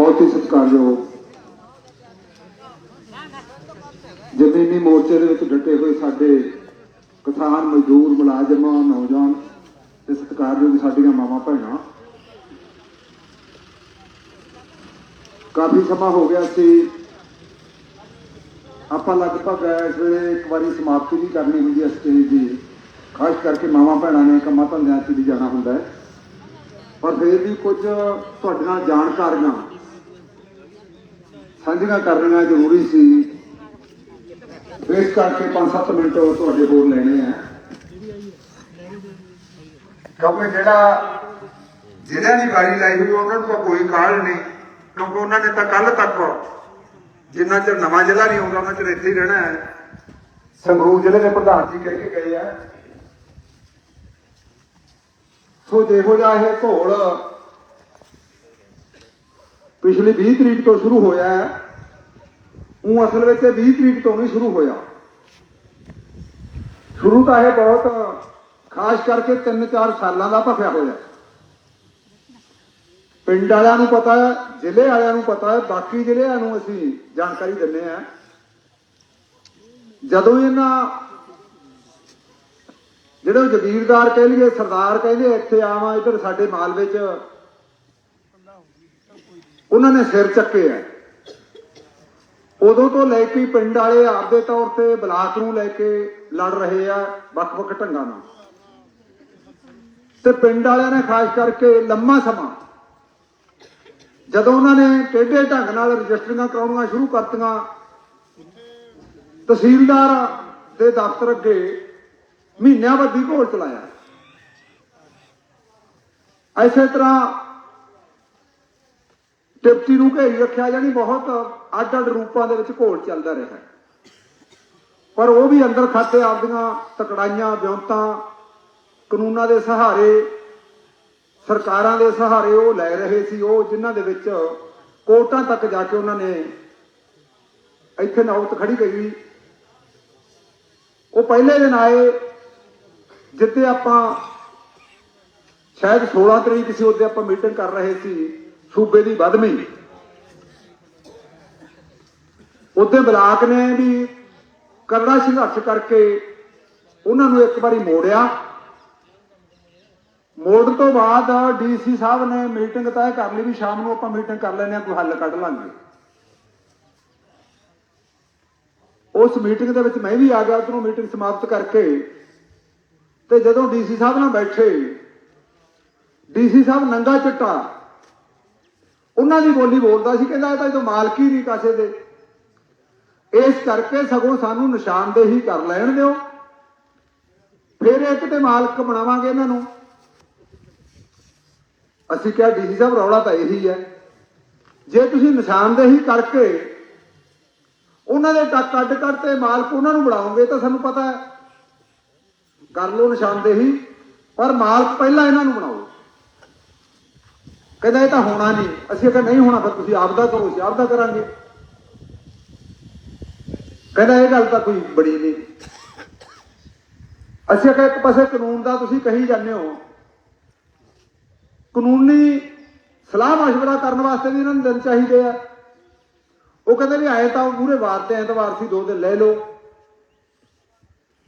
ਬਹੁਤ ਹੀ ਸਤਿਕਾਰਯੋਗ। ਜ਼ਮੀਨੀ ਮੋਰਚੇ ਦੇ ਵਿੱਚ ਡਟੇ ਹੋਏ ਸਾਡੇ ਕਿਸਾਨ ਮਜ਼ਦੂਰ, ਮੁਲਾਜ਼ਮ, ਨੌਜਵਾਨ ਤੇ ਸਤਿਕਾਰਯੋਗ ਸਾਡੀਆਂ ਮਾਵਾਂ, ਭੈਣਾਂ। ਕਾਫੀ ਸਮਾਂ ਹੋ ਗਿਆ ਸੀ। ਆਪਾਂ ਲਗਭਗ ਇਸ ਵੇਲੇ ਇੱਕ ਵਾਰੀ ਸਮਾਪਤੀ ਵੀ ਕਰਨੀ ਹੁੰਦੀ ਹੈ ਸਟੇਜ ਦੀ। ਖਾਸ ਕਰਕੇ ਮਾਵਾਂ, ਭੈਣਾਂ ਨੇ ਕੰਮਾਂ ਧੰਦਿਆਂ 'ਚ ਵੀ ਜਾਣਾ ਹੁੰਦਾ ਹੈ। ਪਰ ਫਿਰ ਵੀ ਕੁਝ ਤੁਹਾਡੇ ਨਾਲ ਜਾਣਕਾਰੀਆਂ ਸਾਂਝੀਆਂ ਕਰਨੀਆਂ ਜ਼ਰੂਰੀ ਸੀ। ਇਸ ਕਰਕੇ 5-7 ਮਿੰਟ ਤੁਹਾਡੇ ਹੋਰ ਲੈਣੇ ਆ। ਕਿਉਂਕਿ ਜਿਹੜਾ ਜਿਹਨਾਂ ਦੀ ਵਾਰੀ ਲਾਈ ਹੋਈ, ਉਹਨਾਂ ਨੂੰ ਤਾਂ ਕੋਈ ਕਾਲ ਨਹੀਂ। ਕਿਉਂਕਿ ਉਹਨਾਂ ਨੇ ਤਾਂ ਕੱਲ ਤੱਕ ਜਿੰਨਾ ਚਿਰ ਨਵਾਂ ਜ਼ਿਲ੍ਹਾ ਨਹੀਂ ਆਉਂਦਾ, ਉਹਨਾਂ ਚਿਰ ਇੱਥੇ ਹੀ ਰਹਿਣਾ ਹੈ। ਸੰਗਰੂਰ ਜ਼ਿਲ੍ਹੇ ਦੇ ਪ੍ਰਧਾਨ ਜੀ ਕਹਿ ਕੇ ਗਏ ਆ। ਸੋ ਜਿਹੋ ਜਿਹਾ ਇਹ ਢੋਲ ਪਿਛਲੀ 20 ਤਰੀਕ ਤੋਂ ਸ਼ੁਰੂ ਹੋਇਆ ਹੈ। ਉਹ ਅਸਲ ਵਿੱਚ 20 ਤਰੀਕ ਤੋਂ ਨਹੀਂ ਸ਼ੁਰੂ ਹੋਇਆ। ਸ਼ੁਰੂ ਤਾਂ ਇਹ ਬਹੁਤ ਖਾਸ ਕਰਕੇ 3-4 ਸਾਲਾਂ ਦਾ ਭਖਿਆ ਹੋਇਆ। ਪਿੰਡ ਵਾਲਿਆਂ ਨੂੰ ਪਤਾ ਹੈ, ਜ਼ਿਲ੍ਹੇ ਵਾਲਿਆਂ ਨੂੰ ਪਤਾ ਹੈ, ਬਾਕੀ ਜ਼ਿਲ੍ਹਿਆਂ ਨੂੰ ਅਸੀਂ ਜਾਣਕਾਰੀ ਦਿੰਨੇ ਆ ਜਦੋਂ ਇਹਨਾਂ ਜਿਹੜੇ ਉਹ ਜ਼ਗੀਰਦਾਰ ਕਹਿ ਲਈਏ, ਸਰਦਾਰ ਕਹਿੰਦੇ ਇੱਥੇ ਆਵਾਂ ਇੱਧਰ ਸਾਡੇ ਮਾਲਵੇ ਚ ਉਹਨਾਂ ਨੇ ਸਿਰ ਚੱਕੇ ਆ। ਉਦੋਂ ਤੋਂ ਲੈ ਕੇ ਪਿੰਡ ਵਾਲੇ ਆਪਦੇ ਤੌਰ ਤੇ ਬਲਾਕ ਨੂੰ ਲੈ ਕੇ ਲੜ ਰਹੇ ਆ ਵੱਖ-ਵੱਖ ਢੰਗਾਂ ਨਾਲ। ਤੇ ਪਿੰਡ ਵਾਲਿਆਂ ਨੇ ਖਾਸ ਕਰਕੇ ਲੰਮਾ ਸਮਾਂ ਜਦੋਂ ਉਹਨਾਂ ਨੇ ਟੇਢੇ ਢੰਗ ਨਾਲ ਰਜਿਸਟਰੀਆਂ ਕਰਾਉਣੀਆਂ ਸ਼ੁਰੂ ਕਰਤੀਆਂ, ਤਹਿਸੀਲਦਾਰ ਦੇ ਦਫ਼ਤਰ ਅੱਗੇ ਮਹੀਨਿਆਂ ਬੱਧੀ ਘੋਲ ਚਲਾਇਆ। ਐਸੇ ਤਰ੍ਹਾਂ ਟਿਪਟੀ ਨੂੰ ਘੇਰੀ ਰੱਖਿਆ ਜਾਨੀ ਬਹੁਤ ਅੱਡ ਅੱਡ ਰੂਪਾਂ ਦੇ ਵਿੱਚ ਘੋਲ ਚੱਲਦਾ ਰਿਹਾ। ਪਰ ਉਹ ਵੀ ਅੰਦਰ ਖਾਤੇ ਆਪਦੀਆਂ ਤਕੜਾਈਆਂ, ਵਿਉਂਤਾਂ, ਕਾਨੂੰਨਾਂ ਦੇ ਸਹਾਰੇ, ਸਰਕਾਰਾਂ ਦੇ ਸਹਾਰੇ ਉਹ ਲੈ ਰਹੇ ਸੀ। ਉਹ ਜਿਨ੍ਹਾਂ ਦੇ ਵਿੱਚ ਕੋਰਟਾਂ ਤੱਕ ਜਾ ਕੇ ਉਹਨਾਂ ਨੇ ਇੱਥੇ ਨੌਬਤ ਖੜੀ ਗਈ ਉਹ ਪਹਿਲੇ ਦਿਨ ਆਏ ਜਿੱਤੇ ਆਪਾਂ ਸ਼ਾਇਦ 16 ਤਰੀਕ ਸੀ, ਉਹਦੇ ਆਪਾਂ ਮੀਟਿੰਗ ਕਰ ਰਹੇ ਸੀ। ਸੂਬੇ ਦੀ ਵਧਵੀਂ ਉੱਥੇ ਬਲਾਕ ਨੇ ਵੀ ਕਰੜਾ ਸੰਘਰਸ਼ ਕਰਕੇ ਉਹਨਾਂ ਨੂੰ ਇੱਕ ਵਾਰੀ ਮੋੜਿਆ। ਮੋੜਨ ਤੋਂ ਬਾਅਦ ਡੀਸੀ ਸਾਹਿਬ ਨੇ ਮੀਟਿੰਗ ਤੈਅ ਕਰ ਲਈ ਵੀ ਸ਼ਾਮ ਨੂੰ ਆਪਾਂ ਮੀਟਿੰਗ ਕਰ ਲੈਣੇ ਆ ਕੋਈ ਹੱਲ ਕੱਢ ਲਾਂਗੇ। ਉਸ ਮੀਟਿੰਗ ਦੇ ਵਿੱਚ ਮੈਂ ਵੀ ਆ ਗਿਆ, ਉਧਰੋਂ ਮੀਟਿੰਗ ਸਮਾਪਤ ਕਰਕੇ ਤੇ ਜਦੋਂ ਡੀਸੀ ਸਾਹਿਬ ਨਾਲ ਬੈਠੇ, ਡੀਸੀ ਸਾਹਿਬ ਨੰਗਾ ਚਿੱਟਾ ਉਹਨਾਂ ਦੀ ਬੋਲੀ ਬੋਲਦਾ ਸੀ, ਕਹਿੰਦਾ ਇਹ ਤਾਂ ਜਦੋਂ ਮਾਲਕੀ ਨਹੀਂ ਕਾਸੇ ਦੇ ਇਸ ਕਰਕੇ ਸਗੋਂ ਸਾਨੂੰ ਨਿਸ਼ਾਨਦੇਹੀ ਕਰ ਲੈਣ ਦਿਓ। ਫਿਰ ਇੱਕ ਤੇ ਮਾਲਕ ਬਣਾਵਾਂਗੇ ਇਹਨਾਂ ਨੂੰ। ਅਸੀਂ ਕਿਹਾ ਡੀਸੀ ਸਾਹਿਬ, ਰੌਲਾ ਤਾਂ ਇਹੀ ਹੈ। ਜੇ ਤੁਸੀਂ ਨਿਸ਼ਾਨਦੇਹੀ ਕਰਕੇ ਉਹਨਾਂ ਦੇ ਟੱਕ ਅੱਡ ਕਰਤੇ ਮਾਲਕ ਉਹਨਾਂ ਨੂੰ ਬਣਾਓਗੇ, ਤਾਂ ਸਾਨੂੰ ਪਤਾ ਹੈ। ਕਰ ਲਓ ਨਿਸ਼ਾਨਦੇਹੀ, ਪਰ ਮਾਲਕ ਪਹਿਲਾਂ ਇਹਨਾਂ ਨੂੰ ਬਣਾਓ। ਕਹਿੰਦਾ ਇਹ ਤਾਂ ਹੋਣਾ ਨਹੀਂ ਅਸੀਂ ਕਿਹਾ ਨਹੀਂ ਹੋਣਾ ਫਿਰ ਤੁਸੀਂ ਆਪਦਾ ਕਰੋ ਅਸੀਂ ਆਪਦਾ ਕਰਾਂਗੇ ਕਹਿੰਦਾ ਇਹ ਗੱਲ ਤਾਂ ਕੋਈ ਬੜੀ ਨਹੀਂ ਅਸੀਂ ਕਿਹਾ ਇੱਕ ਪਾਸੇ ਕਾਨੂੰਨ ਦਾ ਤੁਸੀਂ ਕਹੀ ਜਾਂਦੇ ਹੋ ਕਾਨੂੰਨੀ ਸਲਾਹ مشورہ ਕਰਨ ਵਾਸਤੇ ਵੀ ਇਹਨਾਂ ਨੂੰ ਦਿਨ ਚਾਹੀਦੇ ਆ ਉਹ ਕਹਿੰਦੇ ਵੀ ਆਏ ਤਾਂ ਪੂਰੇ ਵਾਰ ਤੇ ਐਤਵਾਰ ਸੀ ਦੋ ਦਿਨ ਲੈ ਲਓ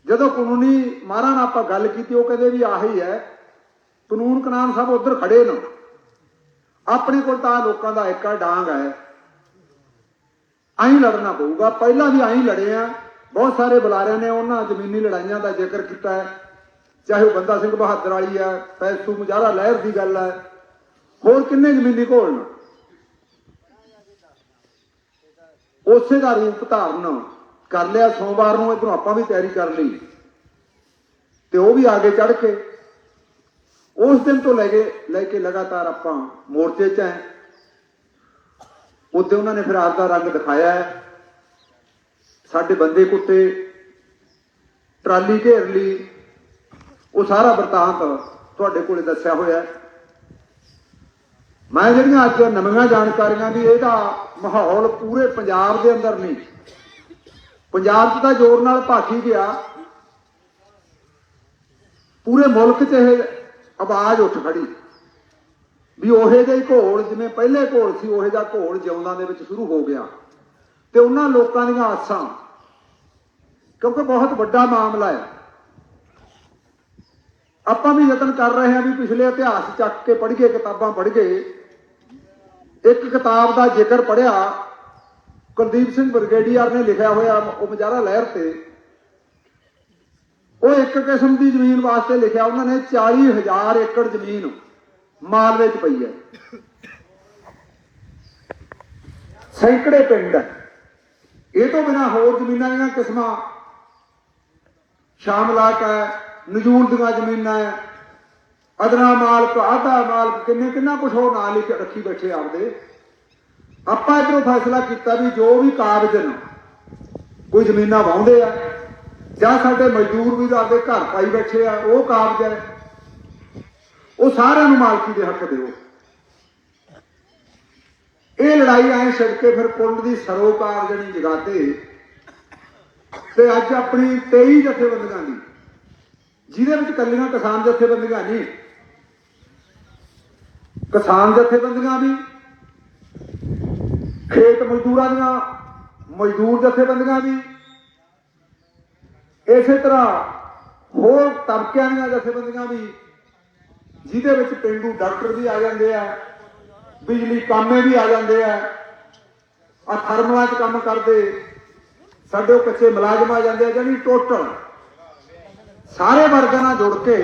ਜਦੋਂ ਕਾਨੂੰਨੀ ਮਾਰਾਂ ਨਾਲ ਆਪਾਂ ਗੱਲ ਕੀਤੀ ਉਹ ਕਹਿੰਦੇ ਵੀ ਆਹੀ ਹੈ ਕਾਨੂੰਨ ਕਨਾਨ ਸਭ ਉਧਰ ਖੜੇ ਨੇ ਆਪਣੇ ਕੋਲ ਤਾਂ ਲੋਕਾਂ ਦਾ ਇੱਕਾ ਡਾਂਗ ਹੈ। ਐਂ ਲੜਨਾ ਪਊਗਾ। ਪਹਿਲਾਂ ਵੀ ਐਂ ਲੜੇ ਆ। ਬਹੁਤ ਸਾਰੇ ਬੁਲਾਰਿਆਂ ਨੇ ਉਹਨਾਂ ਜ਼ਮੀਨੀ ਲੜਾਈਆਂ ਦਾ ਜ਼ਿਕਰ ਕੀਤਾ ਹੈ। ਚਾਹੇ ਉਹ ਬੰਦਾ ਸਿੰਘ ਬਹਾਦਰ ਵਾਲੀ ਆ, ਪੈਸੂ ਮੁਜਾਰਾ ਲਹਿਰ ਦੀ ਗੱਲ ਹੈ। ਹੋਰ ਕਿੰਨੇ ਜ਼ਮੀਨੀ ਘੋਲ ਨੇ? ਉਸੇ ਦਾ ਰੂਪ ਧਾਰਨ ਕਰ ਲਿਆ। ਸੋਮਵਾਰ ਨੂੰ ਇਧਰੋਂ ਆਪਾਂ ਵੀ ਤਿਆਰੀ ਕਰ ਲਈ। ਤੇ ਉਹ ਵੀ ਆਗੇ ਚੜ ਕੇ ਉਸ ਦਿਨ ਤੋਂ ਲੈ ਕੇ ਲੈ ਕੇ ਲਗਾਤਾਰ ਆਪਾਂ ਮੋਰਚੇ 'ਚ ਹੈ। ਉੱਤੇ ਉਹਨਾਂ ਨੇ ਫਿਰ ਆਪ ਦਾ ਰੰਗ ਦਿਖਾਇਆ ਹੈ। ਸਾਡੇ ਬੰਦੇ ਕੁੱਤੇ, ਟਰਾਲੀ ਘੇਰ ਲਈ। ਉਹ ਸਾਰਾ ਵਰਤਾਂਤ ਤੁਹਾਡੇ ਕੋਲੇ ਦੱਸਿਆ ਹੋਇਆ ਹੈ। ਮੈਂ ਜਿਹੜੀਆਂ ਅੱਜ ਨਵੀਆਂ ਜਾਣਕਾਰੀਆਂ ਵੀ ਇਹਦਾ ਮਾਹੌਲ ਪੂਰੇ ਪੰਜਾਬ ਦੇ ਅੰਦਰ ਨਹੀਂ। ਪੰਜਾਬ 'ਚ ਤਾਂ ਜ਼ੋਰ ਨਾਲ ਭਾਖੀ ਗਿਆ। ਪੂਰੇ ਮੁਲਕ 'ਚ ਇਹ ਆਵਾਜ਼ ਉੱਠ ਖੜੀ। ਵੀ ਉਹੇ ਜਿਹਾ ਘੋਲ, ਜਿਵੇਂ ਪਹਿਲੇ ਘੋਲ ਸੀ, ਉਹੇ ਜਿਹਾ ਘੋਲ ਜਿਉਂਦਾਂ ਦੇ ਵਿੱਚ ਸ਼ੁਰੂ ਹੋ ਗਿਆ। ਤੇ ਉਹਨਾਂ ਲੋਕਾਂ ਦੀਆਂ ਆਸਾਂ। ਕਿਉਂਕਿ ਬਹੁਤ ਵੱਡਾ ਮਾਮਲਾ ਹੈ। ਆਪਾਂ ਵੀ ਯਤਨ ਕਰ ਰਹੇ ਹਾਂ ਵੀ ਪਿਛਲੇ ਇਤਿਹਾਸ ਚੱਕ ਕੇ ਪੜ੍ਹ ਕੇ ਕਿਤਾਬਾਂ ਪੜ੍ਹ ਕੇ ਇੱਕ ਕਿਤਾਬ ਦਾ ਜ਼ਿਕਰ ਪੜਿਆ ਕੁਲਦੀਪ ਸਿੰਘ ਬ੍ਰਿਗੇਡੀਅਰ ਨੇ ਲਿਖਿਆ ਹੋਇਆ ਉਹ ਮਜਾਰਾ ਲਹਿਰ ਤੇ। ਉਹ ਇੱਕ ਕਿਸਮ ਦੀ ਜ਼ਮੀਨ ਵਾਸਤੇ ਲਿਖਿਆ, ਉਹਨਾਂ ਨੇ 40000 ਏਕੜ ਜ਼ਮੀਨ ਮਾਲਵੇ ਚ ਪਈ ਹੈ। ਸੈਂਕੜੇ ਪਿੰਡ ਹੈ। ਇਹ ਤੋਂ ਬਿਨਾ ਹੋਰ ਜ਼ਮੀਨਾਂ ਦੀਆਂ ਕਿਸਮਾਂ ਸ਼ਾਮਲਾਟ ਹੈ ਨਜੂਰ ਦੀਆਂ ਜ਼ਮੀਨਾਂ ਹੈ, ਅਦਨਾ ਮਾਲਕ ਆਦਾ ਮਾਲਕ ਕਿੰਨੇ ਕਿੰਨਾ ਕੁਝ ਹੋਰ ਨਾਂ ਲਿਖ ਰੱਖੀ ਬੈਠੇ ਆਪਦੇ। ਆਪਾਂ ਇਧਰੋਂ ਫੈਸਲਾ ਕੀਤਾ ਵੀ ਜੋ ਵੀ ਕਾਗਜ਼ ਨੇ, ਕੋਈ ਜ਼ਮੀਨਾਂ ਵਾਹੁੰਦੇ ਆ। ਜਾਂ ਸਾਡੇ ਮਜ਼ਦੂਰ ਵੀ ਆਪਦੇ ਘਰ ਪਾਈ ਬੈਠੇ ਆ, ਉਹ ਕਾਗਜ਼ ਹੈ। ਉਹ ਸਾਰਿਆਂ ਨੂੰ ਮਾਲਕੀ ਦੇ ਹੱਕ ਦਿਓ। ਇਹ ਲੜਾਈ ਐ ਛਿੜ ਕੇ ਫਿਰ ਕੁੰਡ ਦੀ ਸਰੋਕਾਰ ਜਣੀ ਜਗਾਤੇ, ਤੇ ਅੱਜ ਆਪਣੀ 23 ਜਥੇਬੰਦੀਆਂ ਦੀ, ਜਿਹਦੇ ਵਿੱਚ ਕੱਲੀਆਂ ਕਿਸਾਨ ਜਥੇਬੰਦੀਆਂ ਨਹੀਂ, ਕਿਸਾਨ ਜਥੇਬੰਦੀਆਂ ਵੀ, ਖੇਤ ਮਜ਼ਦੂਰਾਂ ਦੀਆਂ, ਮਜ਼ਦੂਰ ਜਥੇਬੰਦੀਆਂ ਵੀ ਇਸੇ ਤਰ੍ਹਾਂ ਹੋਰ ਤਬਕਿਆਂ ਦੀਆਂ ਜਥੇਬੰਦੀਆਂ ਵੀ, ਜਿਹਦੇ ਵਿੱਚ ਪਿੰਡੂ ਡਾਕਟਰ ਵੀ ਆ ਜਾਂਦੇ ਆ, ਬਿਜਲੀ ਕਾਮੇ ਵੀ ਆ ਜਾਂਦੇ ਆ ਆ ਥਰਮਲਾਂ 'ਚ ਕੰਮ ਕਰਦੇ, ਸਾਡੇ ਕੱਚੇ ਮੁਲਾਜ਼ਮ ਆ ਜਾਂਦੇ ਆ ਜਾਨੀ ਟੋਟਲ ਸਾਰੇ ਵਰਗਾਂ ਨਾਲ ਜੁੜ ਕੇ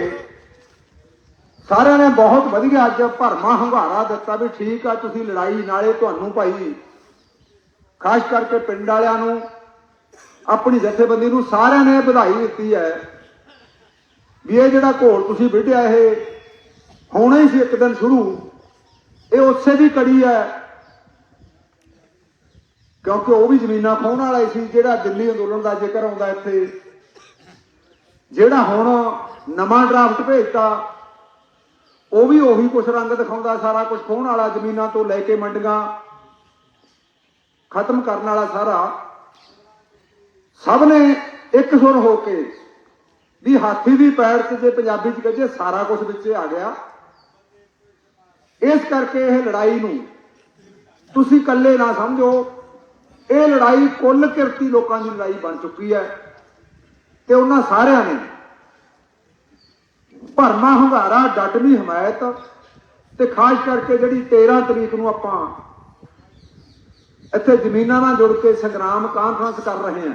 ਸਾਰਿਆਂ ਨੇ ਬਹੁਤ ਵਧੀਆ ਅੱਜ ਭਰਮਾ ਹੰਗਾਰਾ ਦਿੱਤਾ ਵੀ ਠੀਕ ਆ, ਤੁਸੀਂ ਲੜਾਈ ਨਾਲੇ ਤੁਹਾਨੂੰ ਭਾਈ, ਖਾਸ ਕਰਕੇ ਪਿੰਡ ਵਾਲਿਆਂ ਨੂੰ ਆਪਣੀ ਜਥੇਬੰਦੀ ਨੂੰ ਸਾਰਿਆਂ ਨੇ ਵਧਾਈ ਦਿੱਤੀ ਹੈ। ਵੀ ਇਹ ਜਿਹੜਾ ਘੋਲ ਤੁਸੀਂ ਵਿੱਢਿਆ ਇਹ, ਹੋਣਾ ਹੀ ਸੀ ਇੱਕ ਦਿਨ ਸ਼ੁਰੂ। ਇਹ ਉਸੇ ਦੀ ਕੜੀ ਹੈ। ਕਿਉਂਕਿ ਉਹ ਵੀ ਜ਼ਮੀਨਾਂ ਖੋਹਣ ਵਾਲਾ ਹੀ ਸੀ, ਜਿਹੜਾ ਦਿੱਲੀ ਅੰਦੋਲਨ ਦਾ ਜ਼ਿਕਰ ਆਉਂਦਾ ਇੱਥੇ। ਜਿਹੜਾ ਹੁਣ ਨਵਾਂ ਡਰਾਫਟ ਭੇਜਤਾ, ਉਹ ਵੀ ਉਹੀ ਕੁਛ ਰੰਗ ਦਿਖਾਉਂਦਾ, ਸਾਰਾ ਕੁਝ ਖੋਹਣ ਵਾਲਾ, ਜ਼ਮੀਨਾਂ ਤੋਂ ਲੈ ਕੇ ਮੰਡੀਆਂ ਖਤਮ ਕਰਨ ਵਾਲਾ ਸਾਰਾ। ਸਭ ਨੇ ਇੱਕ ਸੁਰ ਹੋ ਕੇ ਵੀ ਹਾਥੀ ਦੀ ਪੈਰ ਤੇ ਜੇ ਪੰਜਾਬੀ ਚ ਕਹੇ ਸਾਰਾ ਕੁਝ ਵਿੱਚ ਆ ਗਿਆ। ਇਸ ਕਰਕੇ ਇਹ ਲੜਾਈ ਨੂੰ ਤੁਸੀਂ ਇਕੱਲੇ ਨਾ ਸਮਝੋ। ਇਹ ਲੜਾਈ ਕੁੱਲ ਕਿਰਤੀ ਲੋਕਾਂ ਦੀ ਲੜਾਈ ਬਣ ਚੁੱਕੀ ਹੈ ਤੇ ਉਹਨਾਂ ਸਾਰਿਆਂ ਨੇ ਭਰਮਾ ਹੰਗਾਰਾ ਡਟਵੀਂ ਹਮਾਇਤ ਤੇ ਖਾਸ ਕਰਕੇ ਜਿਹੜੀ 13 ਤਰੀਕ ਨੂੰ ਆਪਾਂ ਇੱਥੇ ਜ਼ਮੀਨਾਂ ਨਾਲ ਜੁੜ ਕੇ ਸੰਗਰਾਮ ਕਾਨਫਰੰਸ ਕਰ ਰਹੇ ਹਾਂ।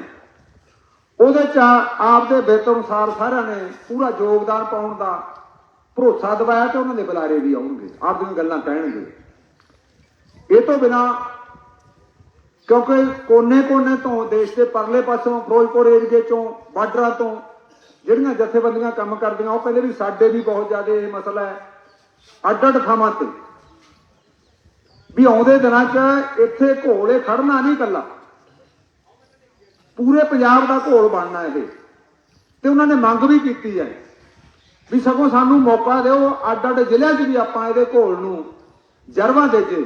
ਉਹਦੇ ਚ ਆਪਦੇ ਬਿਹਤਰ ਅਨੁਸਾਰ ਸਾਰਿਆਂ ਨੇ ਪੂਰਾ ਯੋਗਦਾਨ ਪਾਉਣ ਦਾ ਭਰੋਸਾ ਦਿਵਾਇਆ ਤੇ ਉਹਨਾਂ ਦੇ ਬੁਲਾਰੇ ਵੀ ਆਉਣਗੇ, ਆਪਦੀਆਂ ਗੱਲਾਂ ਕਹਿਣਗੇ। ਇਹ ਤੋਂ ਬਿਨਾ ਕਿਉਂਕਿ ਕੋਨੇ-ਕੋਨੇ ਤੋਂ ਦੇਸ਼ ਦੇ ਪਰਲੇ ਪਾਸੋਂ ਫਿਰੋਜ਼ਪੁਰ ਏਰੀਏ ਚੋਂ, ਬਾਰਡਰਾਂ ਤੋਂ ਜਿਹੜੀਆਂ ਜਥੇਬੰਦੀਆਂ ਕੰਮ ਕਰਦੀਆਂ, ਉਹ ਕਹਿੰਦੇ ਵੀ ਸਾਡੇ ਵੀ ਬਹੁਤ ਜ਼ਿਆਦਾ ਇਹ ਮਸਲਾ ਹੈ। ਅੱਡ-ਅੱਡ ਥਾਵਾਂ ਤੇ ਵੀ ਆਉਂਦੇ ਦਿਨਾਂ 'ਚ ਇੱਥੇ ਘੋਲੇ ਖੜਨਾ ਨਹੀਂ ਕੱਲਾ ਪੂਰੇ ਪੰਜਾਬ ਦਾ ਘੋਲ ਬਣਨਾ ਇਹ ਤੇ ਉਹਨਾਂ ਨੇ ਮੰਗ ਵੀ ਕੀਤੀ ਹੈ ਵੀ ਸਗੋਂ ਸਾਨੂੰ ਮੌਕਾ ਦਿਓ, ਅੱਡ-ਅੱਡ ਜ਼ਿਲ੍ਹਿਆਂ 'ਚ ਵੀ ਆਪਾਂ ਇਹਦੇ ਘੋਲ ਨੂੰ ਜਰਵਾ ਦੇ ਕੇ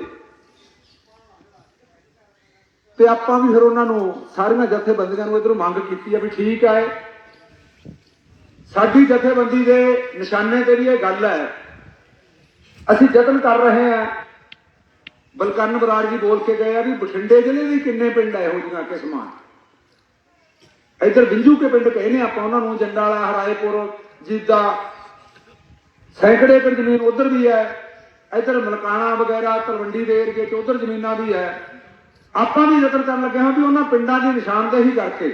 ਤੇ ਆਪਾਂ ਵੀ ਫਿਰ ਉਹਨਾਂ ਨੂੰ ਸਾਰੀਆਂ ਜਥੇਬੰਦੀਆਂ ਨੂੰ ਇਧਰੋਂ ਮੰਗ ਕੀਤੀ ਹੈ ਵੀ ਠੀਕ ਹੈ, ਸਾਡੀ ਜਥੇਬੰਦੀ ਦੇ ਨਿਸ਼ਾਨੇ ਤੇ ਵੀ ਇਹ ਗੱਲ ਹੈ। ਅਸੀਂ ਯਤਨ ਕਰ ਰਹੇ ਹਾਂ। ਬਲਕਰਨ ਬਰਾੜ ਜੀ ਬੋਲ ਕੇ ਗਏ ਆ ਵੀ ਬਠਿੰਡੇ ਜ਼ਿਲ੍ਹੇ ਦੇ ਕਿੰਨੇ ਪਿੰਡ ਆ ਇਹੋ ਜਿਹੀਆਂ ਕਿਸਮਾਂ? ਇੱਧਰ ਬਿੰਜੂ ਕੇ ਪਿੰਡ ਕਹਿੰਦੇ ਆਪਾਂ ਉਹਨਾਂ ਨੂੰ, ਜੰਡਾਲਾ, ਹਰਾਏਪੁਰ, ਜੀਦਾ, ਸੈਂਕੜੇ ਏਕੜ ਜ਼ਮੀਨ ਉਧਰ ਵੀ ਹੈ। ਇੱਧਰ ਮਲਕਾਣਾ ਵਗੈਰਾ, ਤਲਵੰਡੀ ਦੇ ਏਰੀਏ ਚ ਉਧਰ ਜ਼ਮੀਨਾਂ ਵੀ ਹੈ। ਆਪਾਂ ਵੀ ਯਤਨ ਕਰਨ ਲੱਗੇ ਹਾਂ ਵੀ ਉਹਨਾਂ ਪਿੰਡਾਂ ਦੀ ਨਿਸ਼ਾਨਦੇਹੀ ਕਰਕੇ,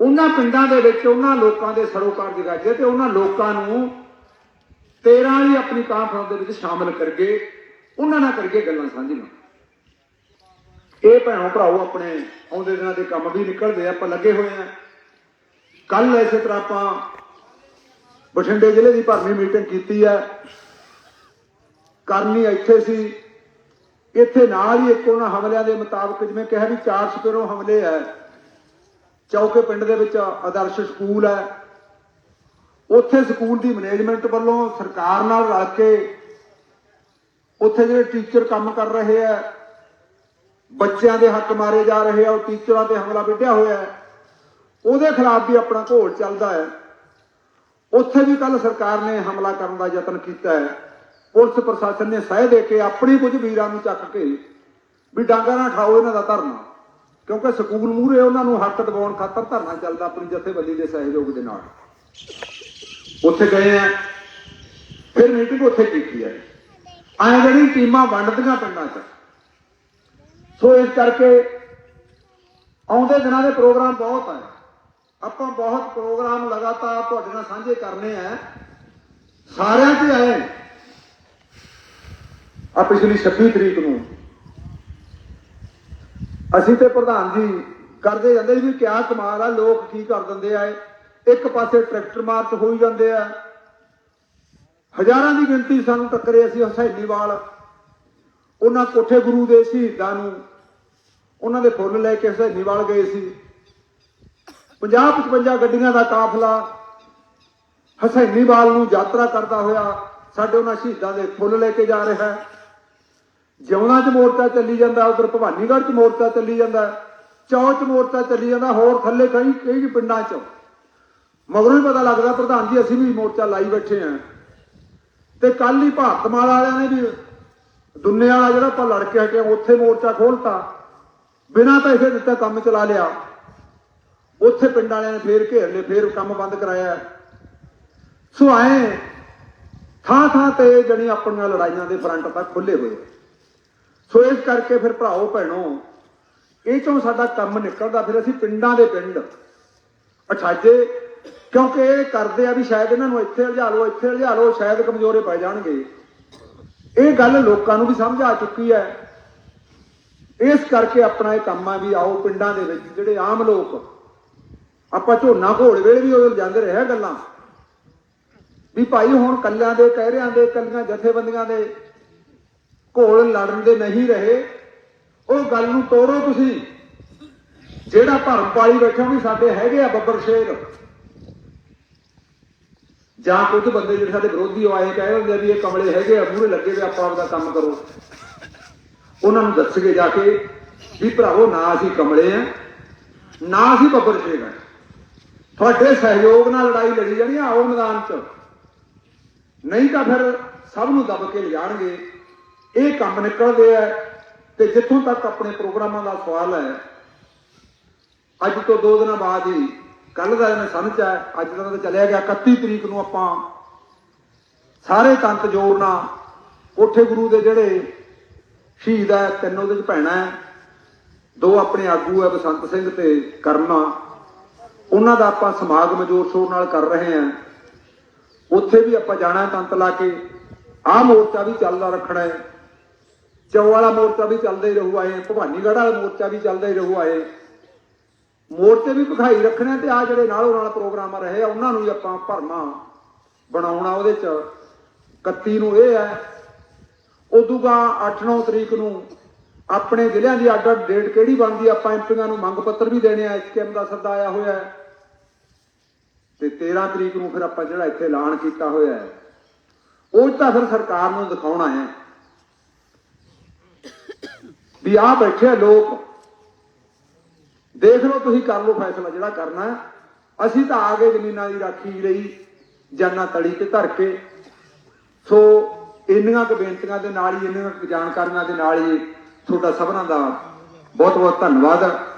ਉਹਨਾਂ ਪਿੰਡਾਂ ਦੇ ਵਿੱਚ ਉਹਨਾਂ ਲੋਕਾਂ ਦੇ ਸਰੋਕਾਰ ਜਗਾਜੇ ਤੇ ਉਹਨਾਂ ਲੋਕਾਂ ਨੂੰ 13 ਵਾਲੀ ਆਪਣੀ ਕਾਨਫਰੰਸ ਦੇ ਵਿੱਚ ਸ਼ਾਮਲ ਕਰਕੇ, ਉਹਨਾਂ ਨਾਲ ਕਰਕੇ ਗੱਲਾਂ ਸਾਂਝੀਆਂ। ਇਹ ਭੈਣੋ ਭਰਾਓ ਆਪਣੇ ਆਉਂਦੇ ਦਿਨਾਂ ਦੇ ਕੰਮ ਵੀ ਨਿਕਲਦੇ ਆਪਾਂ ਲੱਗੇ ਹੋਏ ਆ। ਕੱਲ ਇਸੇ ਤਰ੍ਹਾਂ ਆਪਾਂ ਬਠਿੰਡੇ ਜ਼ਿਲ੍ਹੇ ਦੀ ਭਰਵੀਂ ਮੀਟਿੰਗ ਕੀਤੀ ਹੈ ਕਰਨੀ ਇੱਥੇ ਸੀ। ਇੱਥੇ ਨਾਲ ਹੀ ਇੱਕ ਉਹਨਾਂ ਹਮਲਿਆਂ ਦੇ ਮੁਤਾਬਕ ਜਿਵੇਂ ਕਿਹਾ ਵੀ ਚਾਰ ਸਪੇਰੋਂ ਹਮਲੇ ਹੈ ਚੌਕੇ ਪਿੰਡ ਦੇ ਵਿੱਚ ਆਦਰਸ਼ ਸਕੂਲ ਹੈ ਉੱਥੇ ਸਕੂਲ ਦੀ ਮੈਨੇਜਮੈਂਟ ਵੱਲੋਂ ਸਰਕਾਰ ਨਾਲ ਰਲ ਕੇ ਉੱਥੇ ਜਿਹੜੇ ਟੀਚਰ ਕੰਮ ਕਰ ਰਹੇ ਆ ਬੱਚਿਆਂ ਦੇ ਹੱਕ ਮਾਰੇ ਜਾ ਰਹੇ ਆ, ਉਹ ਟੀਚਰਾਂ ਤੇ ਹਮਲਾ ਵਿੱਢਿਆ ਹੋਇਆ ਹੈ। ਉਹਦੇ ਖਿਲਾਫ ਵੀ ਆਪਣਾ ਘੋਲ ਚੱਲਦਾ ਹੈ। ਉੱਥੇ ਵੀ ਕੱਲ ਸਰਕਾਰ ਨੇ ਹਮਲਾ ਕਰਨ ਦਾ ਯਤਨ ਕੀਤਾ ਹੈ। ਪੁਲਿਸ ਪ੍ਰਸ਼ਾਸਨ ਨੇ ਸਹਿ ਦੇ ਕੇ ਆਪਣੇ ਕੁਝ ਵੀਰਾਂ ਨੂੰ ਚੱਕ ਕੇ ਵੀ ਡਾਂਗਾ ਨਾ ਖਾਓ ਇਹਨਾਂ ਦਾ ਧਰਨਾ ਕਿਉਂਕਿ ਸਕੂਲ ਮੂਹਰੇ ਉਹਨਾਂ ਨੂੰ ਹੱਕ ਦਿਵਾਉਣ ਖਾਤਰ ਧਰਨਾ ਚੱਲਦਾ ਆਪਣੀ ਜਥੇਬੰਦੀ ਦੇ ਸਹਿਯੋਗ ਦੇ ਨਾਲ। ਉੱਥੇ ਗਏ ਆ, ਫਿਰ ਮੀਟਿੰਗ ਉੱਥੇ ਕੀਤੀ ਹੈ। ਐਂ ਜਿਹੜੀ ਟੀਮਾਂ ਵੰਡਦੀਆਂ ਪਿੰਡਾਂ 'ਚ ਸੋ ਇਸ ਕਰਕੇ ਆਉਂਦੇ ਦਿਨਾਂ ਦੇ ਪ੍ਰੋਗਰਾਮ ਬਹੁਤ ਆ। ਆਪਾਂ ਬਹੁਤ ਪ੍ਰੋਗਰਾਮ ਲਗਾਤਾਰ ਤੁਹਾਡੇ ਨਾਲ ਸਾਂਝੇ ਕਰਨੇ ਆ। ਸਾਰਿਆਂ 'ਚ ਆਏ ਆ ਪਿਛਲੀ 26 ਤਰੀਕ ਨੂੰ ਅਸੀਂ ਤੇ ਪ੍ਰਧਾਨ ਜੀ ਕਰਦੇ ਜਾਂਦੇ ਸੀ ਵੀ ਕਿਆ ਕਮਾਲ ਆ, ਲੋਕ ਕੀ ਕਰ ਦਿੰਦੇ ਆ ਇੱਕ ਪਾਸੇ ਟਰੈਕਟਰ ਮਾਰਚ ਹੋਈ ਜਾਂਦੇ ਆ। ਹਜ਼ਾਰਾਂ ਦੀ ਗਿਣਤੀ ਸਾਨੂੰ ਟੱਕਰੇ ਅਸੀਂ ਹਸੈਨੀਵਾਲ ਉਹਨਾਂ ਕੋਠੇ ਗੁਰੂ ਦੇ ਸ਼ਹੀਦਾਂ ਨੂੰ, ਉਹਨਾਂ ਦੇ ਫੁੱਲ ਲੈ ਕੇ ਹਸੈਨੀਵਾਲ ਗਏ ਸੀ। 50 55 ਗੱਡੀਆਂ ਦਾ ਕਾਫਲਾ ਹਸੈਨੀਵਾਲ ਨੂੰ ਯਾਤਰਾ ਕਰਦਾ ਹੋਇਆ ਸਾਡੇ ਉਹਨਾਂ ਸ਼ਹੀਦਾਂ ਦੇ ਫੁੱਲ ਲੈ ਕੇ ਜਾ ਰਿਹਾ ਹੈ। ਜਿਉਣਾ ਚ ਮੋਰਚਾ ਚੱਲੀ ਜਾਂਦਾ, ਉਧਰ ਭਵਾਨੀਗੜ੍ਹ ਚ ਮੋਰਚਾ ਚੱਲੀ ਜਾਂਦਾ, ਚੌ ਚ ਮੋਰਚਾ ਚੱਲੀ ਜਾਂਦਾ, ਹੋਰ ਥੱਲੇ ਕਈ ਕਈ ਪਿੰਡਾਂ ਚ। ਮਗਰੋਂ ਹੀ ਪਤਾ ਲੱਗਦਾ, ਪ੍ਰਧਾਨ ਜੀ, ਅਸੀਂ ਵੀ ਮੋਰਚਾ ਲਾਈ ਬੈਠੇ ਆਂ ਤੇ ਕੱਲ ਹੀ ਭਾਰਤਮਾਲ ਵਾਲਿਆਂ ਨੇ ਵੀ ਦੁੰਨੇ ਵਾਲਾ ਜਿਹੜਾ ਆਪਾਂ ਲੜ ਕੇ ਹਟੇ ਉੱਥੇ ਮੋਰਚਾ ਖੋਲਤਾ, ਬਿਨਾਂ ਪੈਸੇ ਦਿੱਤੇ ਕੰਮ ਚਲਾ ਲਿਆ। ਉੱਥੇ ਪਿੰਡ ਵਾਲਿਆਂ ਨੇ ਫੇਰ ਘੇਰ ਲਏ, ਫੇਰ ਕੰਮ ਬੰਦ ਕਰਾਇਆ। ਸੋ ਆਏ ਥਾਂ ਥਾਂ ਤੇ ਜਣੀ ਆਪਣੀਆਂ ਲੜਾਈਆਂ ਦੇ ਫਰੰਟ ਤੱਕ ਖੁੱਲੇ ਹੋਏ ਸੋ ਇਸ ਕਰਕੇ ਫਿਰ ਭਰਾਓ ਭੈਣੋ, ਇਹ ਚੋਂ ਸਾਡਾ ਕੰਮ ਨਿਕਲਦਾ, ਫਿਰ ਅਸੀਂ ਪਿੰਡਾਂ ਦੇ ਪਿੰਡ ਅਠਾਜੇ ਕਿਉਂਕਿ ਇਹ ਕਰਦੇ ਆ ਵੀ ਸ਼ਾਇਦ ਇਹਨਾਂ ਨੂੰ ਇੱਥੇ ਲਿਜਾ ਲਓ, ਇੱਥੇ ਲਿਜਾ ਲਓ, ਸ਼ਾਇਦ ਕਮਜ਼ੋਰੇ ਪੈ ਜਾਣਗੇ। ਇਹ ਗੱਲ ਲੋਕਾਂ ਨੂੰ ਵੀ ਸਮਝ ਆ ਚੁੱਕੀ ਹੈ। ਇਸ ਕਰਕੇ ਆਪਣਾ ਇਹ ਕੰਮ ਆ ਵੀ ਆਓ ਪਿੰਡਾਂ ਦੇ ਵਿੱਚ ਜਿਹੜੇ ਆਮ ਲੋਕ, ਆਪਾਂ ਝੋਨਾ ਘੋਲ ਵੇਲੇ ਵੀ ਉਹ ਜਾਂਦੇ ਰਹੇ ਗੱਲਾਂ। ਵੀ ਭਾਈ ਹੁਣ ਕੱਲਿਆਂ ਦੇ, ਕਹਿਰਿਆਂ ਦੇ, ਕੱਲੀਆਂ ਜਥੇਬੰਦੀਆਂ ਦੇ ਘੋਲ ਲੜਨ ਦੇ ਨਹੀਂ ਰਹੇ। ਉਹ ਗੱਲ ਨੂੰ ਤੋੜੋ ਤੁਸੀਂ। ਜਿਹੜਾ ਭਰਮ ਪਾਲੀ ਬੈਠਾ ਵੀ ਸਾਡੇ ਹੈਗੇ ਆ ਬੱਬਰ ਸ਼ੇਰ। ਜਾਂ ਕੁਝ ਬੰਦੇ ਜਿਹੜੇ ਸਾਡੇ ਵਿਰੋਧੀ ਆਏ ਕਹੇ ਹੁੰਦੇ ਆ ਵੀ ਇਹ ਕਮਲੇ ਹੈਗੇ ਆ, ਮੂਹਰੇ ਲੱਗੇ ਵੀ ਆਪਾਂ ਆਪਦਾ ਕੰਮ ਕਰੋ। ਉਹਨਾਂ ਨੂੰ ਦੱਸਗੇ ਜਾ ਕੇ ਵੀ ਭਰਾਵੋ, ਨਾ ਅਸੀਂ ਕਮਲੇ ਆ, ਨਾ ਅਸੀਂ ਬੱਬਰ ਸ਼ੇਰ ਤੁਹਾਡੇ ਸਹਿਯੋਗ ਨਾਲ ਲੜਾਈ ਲੜੀ ਜਾਣੀ ਆਓ ਮੈਦਾਨ 'ਚ। ਨਹੀਂ ਤਾਂ ਫਿਰ ਸਭ ਨੂੰ ਦਬ ਕੇ ਲਿਜਾਣਗੇ। ਇਹ ਕੰਮ ਨਿਕਲਦੇ ਆ ਤੇ ਜਿੱਥੋਂ ਤੱਕ ਆਪਣੇ ਪ੍ਰੋਗਰਾਮਾਂ ਦਾ ਸਵਾਲ ਹੈ, ਅੱਜ ਤੋਂ ਦੋ ਦਿਨਾਂ ਬਾਅਦ ਹੀ ਕੱਲ ਦਾ ਇਹਨੇ ਸੰਨ ਚ ਹੈ ਅੱਜ ਦਾ ਤਾਂ ਚਲਿਆ ਗਿਆ 31 ਤਰੀਕ ਨੂੰ ਆਪਾਂ ਸਾਰੇ ਤੰਤ ਜੋੜਨਾ ਕੋਠੇ ਗੁਰੂ ਦੇ ਜਿਹੜੇ ਸ਼ਹੀਦ ਹੈ, ਤਿੰਨ ਉਹਦੇ ਚ ਭੈਣਾਂ ਹੈ, ਦੋ ਆਪਣੇ ਆਗੂ ਹੈ, ਬਸੰਤ ਸਿੰਘ ਤੇ ਕਰਮਾ। ਉਹਨਾਂ ਦਾ ਆਪਾਂ ਸਮਾਗਮ ਜੋਰ ਸ਼ੋਰ ਨਾਲ ਕਰ ਰਹੇ ਹਾਂ। ਉੱਥੇ ਵੀ ਆਪਾਂ ਜਾਣਾ ਤੰਤ ਲਾ ਕੇ। ਆਹ ਮੋਰਚਾ ਵੀ ਚੱਲਦਾ ਰੱਖਣਾ ਹੈ। ਚੌ ਵਾਲਾ ਮੋਰਚਾ ਵੀ ਚੱਲਦਾ ਹੀ ਰਹੂ ਆਏ, ਭਵਾਨੀਗੜ੍ਹ ਵਾਲਾ ਮੋਰਚਾ ਵੀ ਚੱਲਦਾ ਹੀ ਰਹੂ ਆਏ। ਮੋਰਚੇ ਵੀ ਭਖਾਈ ਰੱਖਣੇ ਤੇ ਆ ਜਿਹੜੇ ਨਾਲੋਂ ਨਾਲ ਪ੍ਰੋਗਰਾਮ ਰਹੇ ਆ ਉਹਨਾਂ ਨੂੰ ਵੀ ਆਪਾਂ ਭਰਮਾ ਬਣਾਉਣਾ ਉਹਦੇ ਚ। 31 ਨੂੰ ਇਹ ਹੈ ਉਦੋਂ 8-9 ਤਰੀਕ ਨੂੰ ਆਪਣੇ ਜ਼ਿਲ੍ਹਿਆਂ ਦੀ ਅੱਡ ਅੱਡ ਡੇਟ ਕਿਹੜੀ ਬਣਦੀ ਆ, ਆਪਾਂ ਐਮਪੀਆਂ ਨੂੰ ਮੰਗ ਪੱਤਰ ਵੀ ਦੇਣੇ ਆ ਐਸਕੇਐਮ ਦਾ ਸੱਦਾ ਆਇਆ ਹੋਇਆ ਹੈ। ਤੇ 13 ਤਰੀਕ ਨੂੰ ਫਿਰ ਆਪਾਂ ਜਿਹੜਾ ਇੱਥੇ ਐਲਾਨ ਕੀਤਾ ਹੋਇਆ ਹੈ ਉਹ ਤਾਂ ਫਿਰ ਸਰਕਾਰ ਨੂੰ ਦਿਖਾਉਣਾ ਹੈ। ਵੀ ਆ ਬੈਠੇ ਲੋਕ ਦੇਖ ਲਓ ਤੁਸੀਂ ਕਰ ਲਓ ਫੈਸਲਾ ਜਿਹੜਾ ਕਰਨਾ ਅਸੀਂ ਤਾਂ ਆ ਗਏ ਜ਼ਮੀਨਾਂ ਦੀ ਰਾਖੀ ਲਈ, ਜਾਨਾਂ ਤਲੀ ਤੇ ਧਰ ਕੇ। ਸੋ ਇੰਨੀਆਂ ਕੁ ਬੇਨਤੀਆਂ ਦੇ ਨਾਲ ਹੀ, ਇੰਨੀਆਂ ਕੁ ਜਾਣਕਾਰੀਆਂ ਦੇ ਨਾਲ ਹੀ ਤੁਹਾਡਾ ਸਭਨਾਂ ਦਾ ਬਹੁਤ ਬਹੁਤ ਧੰਨਵਾਦ।